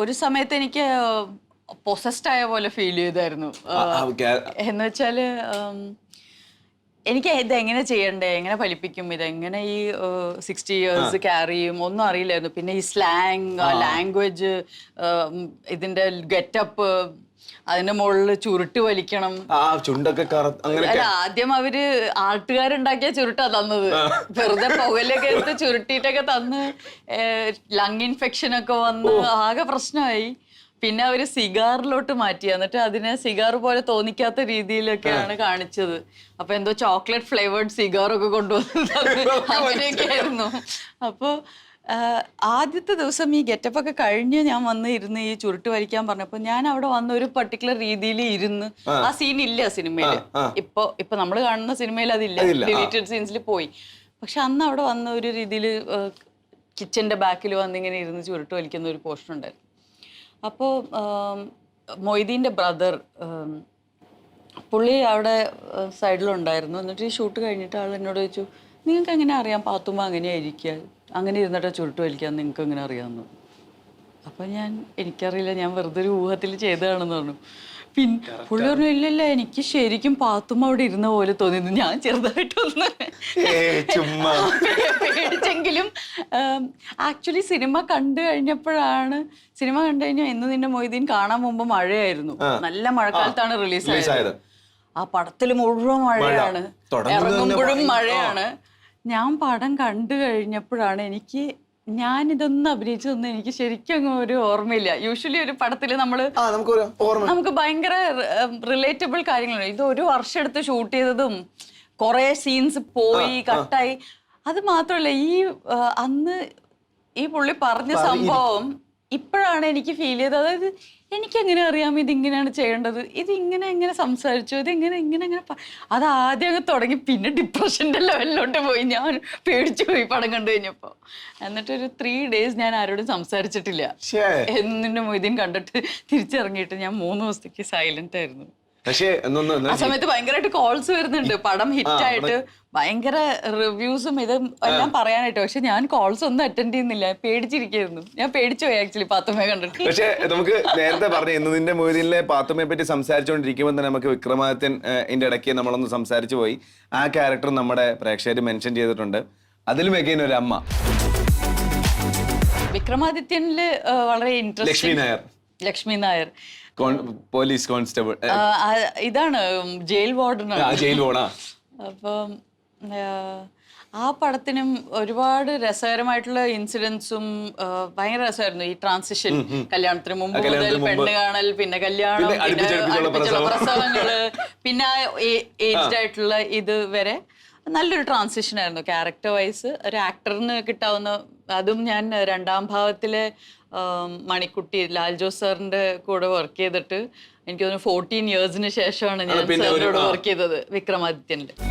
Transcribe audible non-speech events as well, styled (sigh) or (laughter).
ഒരു സമയത്ത് എനിക്ക് പൊസസ്ഡ് ആയ പോലെ ഫീൽ ചെയ്തായിരുന്നു. എന്ന് വെച്ചാൽ എനിക്ക് ഇത് എങ്ങനെ ചെയ്യണ്ടേ? എങ്ങനെ ഫലിപ്പിക്കും? ഇത് എങ്ങനെ ഈ സിക്സ്റ്റി ഇയേഴ്സ് ക്യാരി ചെയ്യും? ഒന്നും അറിയില്ലായിരുന്നു. പിന്നെ ഈ സ്ലാങ് ലാംഗ്വേജ് ഇതിന്റെ ഗെറ്റപ്പ് അതിന്റെ മുകളിൽ ചുരുട്ട് വലിക്കണം. ആ ചുണ്ടൊക്കെ കറ അല്ല ആദ്യം അവർ ആട്ടുകാരുണ്ടാക്കിയ ചുരുട്ടാ തന്നത്. വെറുതെ പുകലൊക്കെ എടുത്ത് ചുരുട്ടിട്ടൊക്കെ തന്ന് ലങ് ഇൻഫെക്ഷൻ ഒക്കെ വന്ന് ആകെ പ്രശ്നമായി. പിന്നെ അവർ സിഗാറിലോട്ട് മാറ്റി. എന്നിട്ട് അതിനെ സിഗാർ പോലെ തോന്നിക്കാത്ത രീതിയിലൊക്കെയാണ് കാണിച്ചത്. അപ്പൊ എന്തോ ചോക്ലേറ്റ് ഫ്ലേവേർഡ് സിഗാറൊക്കെ കൊണ്ടുവന്നു (laughs) അങ്ങനെയൊക്കെ ആയിരുന്നു അപ്പോ ആദ്യത്തെ ദിവസം ഈ ഗെറ്റപ്പ് ഒക്കെ കഴിഞ്ഞ് ഞാൻ വന്ന് ഇരുന്ന് ഈ ചുരുട്ട് വലിക്കാൻ പറഞ്ഞപ്പോ ഞാൻ അവിടെ വന്ന ഒരു പർട്ടിക്കുലർ രീതിയിൽ ഇരുന്ന് ആ. സീൻ ഇല്ല സിനിമയിൽ ഇപ്പൊ ഇപ്പൊ നമ്മൾ കാണുന്ന സിനിമയിൽ അതില്ല. ഡിലീറ്റഡ് സീൻസിൽ പോയി. പക്ഷെ അന്ന് അവിടെ വന്ന ഒരു രീതിയിൽ കിച്ചന്റെ ബാക്കിൽ വന്ന് ഇങ്ങനെ ഇരുന്ന് ചുരുട്ട് വലിക്കുന്ന ഒരു പോർഷൻ ഉണ്ടായിരുന്നു. അപ്പോൾ മൊയ്തീന്റെ ബ്രദർ പുള്ളി അവിടെ സൈഡിലുണ്ടായിരുന്നു എന്നിട്ട് ഈ ഷൂട്ട് കഴിഞ്ഞിട്ട് ആൾ എന്നോട് ചോദിച്ചു നിങ്ങൾക്ക് എങ്ങനെ അറിയാം? പാത്തുമ്മ അങ്ങനെയായിരിക്കുക അങ്ങനെ ഇരുന്നിട്ട് ചുരുട്ട് വലിക്കാൻ നിങ്ങൾക്ക് എങ്ങനെ അറിയാമെന്ന് അപ്പം ഞാൻ എനിക്കറിയില്ല ഞാൻ വെറുതെ ഒരു ഊഹത്തിൽ ചെയ്തതാണെന്ന് പറഞ്ഞു. പിന്നെ പുള്ളി പറഞ്ഞു ഇല്ലല്ല എനിക്ക് ശരിക്കും പാത്തും അവിടെ ഇരുന്ന പോലെ തോന്നിയത് ഞാൻ ചെറുതായിട്ടൊന്ന്. പേടിച്ചെങ്കിലും ആക്ച്വലി സിനിമ കണ്ടു കഴിഞ്ഞപ്പോഴാണ് സിനിമ കണ്ടു കഴിഞ്ഞാൽ എന്ന് നിന്റെ മൊയ്തീൻ കാണാൻ മുമ്പ് മഴയായിരുന്നു. നല്ല മഴക്കാലത്താണ് റിലീസ് ആയത്. ആ പടത്തിൽ മുഴുവൻ മഴയാണ്. ഇറങ്ങുമ്പോഴും മഴയാണ്. ഞാൻ പടം കണ്ടു കഴിഞ്ഞപ്പോഴാണ് എനിക്ക് ഞാൻ ഇതൊന്നും അഭിനയിച്ചതൊന്നും എനിക്ക് ശരിക്കും അങ്ങ് ഒരു ഓർമ്മയില്ല. യൂഷ്വലി ഒരു പടത്തിൽ നമ്മൾ നമുക്ക് ഭയങ്കര റിലേറ്റബിൾ കാര്യങ്ങളാണ് ഇത് ഒരു വർഷം എടുത്ത് ഷൂട്ട് ചെയ്തതും കുറെ സീൻസ് പോയി കട്ടായി അത് മാത്രമല്ല ഈ അന്ന് ഈ പുള്ളി പറഞ്ഞ സംഭവം ഇപ്പോഴാണ് എനിക്ക് ഫീൽ ചെയ്തത്. അതായത് എനിക്കെങ്ങനെ അറിയാം ഇതിങ്ങനെയാണ് ചെയ്യേണ്ടത്? ഇത് ഇങ്ങനെ എങ്ങനെ സംസാരിച്ചു? ഇത് ഇങ്ങനെ ഇങ്ങനെ ഇങ്ങനെ പ- അത് ആദ്യം അങ്ങ് തുടങ്ങി. പിന്നെ ഡിപ്രഷന്റെ ലെവലിലോട്ട് പോയി. ഞാൻ പേടിച്ചു പോയി പടം കണ്ടു കഴിഞ്ഞപ്പോൾ എന്നിട്ട് ഒരു ത്രീ ഡേയ്സ് ഞാൻ ആരോടും സംസാരിച്ചിട്ടില്ല. എന്നിന്റെ മൊയ്തീൻ കണ്ടിട്ട് തിരിച്ചിറങ്ങിയിട്ട് ഞാൻ മൂന്ന് ദിവസത്തേക്ക് സൈലന്റ് ആയിരുന്നു. പക്ഷേ ആ സമയത്ത് ഭയങ്കരമായിട്ട് കോൾസ് വരുന്നുണ്ട്. പടം ഹിറ്റ് ആയിട്ട് ഭയങ്കര റിവ്യൂസും ഇതും എല്ലാം പറയാനായിട്ട്. പക്ഷെ ഞാൻ കോൾസ് ഒന്നും അറ്റൻഡ് ചെയ്യുന്നില്ല. പേടിച്ചിരിക്കുന്നു ഞാൻ പേടിച്ചു പോയി ആക്ച്വലി പാത്തുമ്മയെ കണ്ടിട്ട്. പക്ഷേ നമുക്ക് നേരത്തെ പറഞ്ഞു നിന്റെ മൊയ്തീനിലെ പാത്തുമ്മയെ പറ്റി സംസാരിച്ചുകൊണ്ടിരിക്കുമ്പോൾ തന്നെ നമുക്ക് വിക്രമാദിത്യൻ ഇതിന്റെ ഇടയ്ക്ക് നമ്മളൊന്ന് സംസാരിച്ചു പോയി. ആ ക്യാരക്ടർ നമ്മുടെ പ്രേക്ഷകർ മെൻഷൻ ചെയ്തിട്ടുണ്ട്. അതിലും എഗൈൻ ഒരു അമ്മ. വിക്രമാദിത്യനിൽ വളരെ വളരെ ലക്ഷ്മി നായർ. ലക്ഷ്മി നായർ. പോലീസ് കോൺസ്റ്റബിൾ ഇതാണ് ജയിൽ വാർഡനാണ്. ജയിൽ വാർഡൻ അപ്പം ആ, പടത്തിനും ഒരുപാട് രസകരമായിട്ടുള്ള ഇൻസിഡൻസും ഭയങ്കര രസമായിരുന്നു ഈ ട്രാൻസിഷൻ കല്യാണത്തിന് മുമ്പ് മുതൽ പെണ്ണ് കാണൽ പിന്നെ കല്യാണം പ്രസവങ്ങൾ പിന്നെ ഏജ്ഡ് ആയിട്ടുള്ള ഇത് വരെ നല്ലൊരു ട്രാൻസിഷൻ ആയിരുന്നു ക്യാരക്ടർ വൈസ് ഒരു ആക്ടറിന് കിട്ടാവുന്ന അതും ഞാൻ രണ്ടാം ഭാവത്തിലെ മണിക്കുട്ടി ലാൽ ജോസ് സാറിന്റെ കൂടെ വർക്ക് ചെയ്തിട്ട് എനിക്ക് തോന്നുന്നു ഫോർട്ടീൻ ഇയേഴ്സിന് ശേഷമാണ് ഞാൻ സാറിനോട് വർക്ക് ചെയ്തത് വിക്രമാദിത്യനിൽ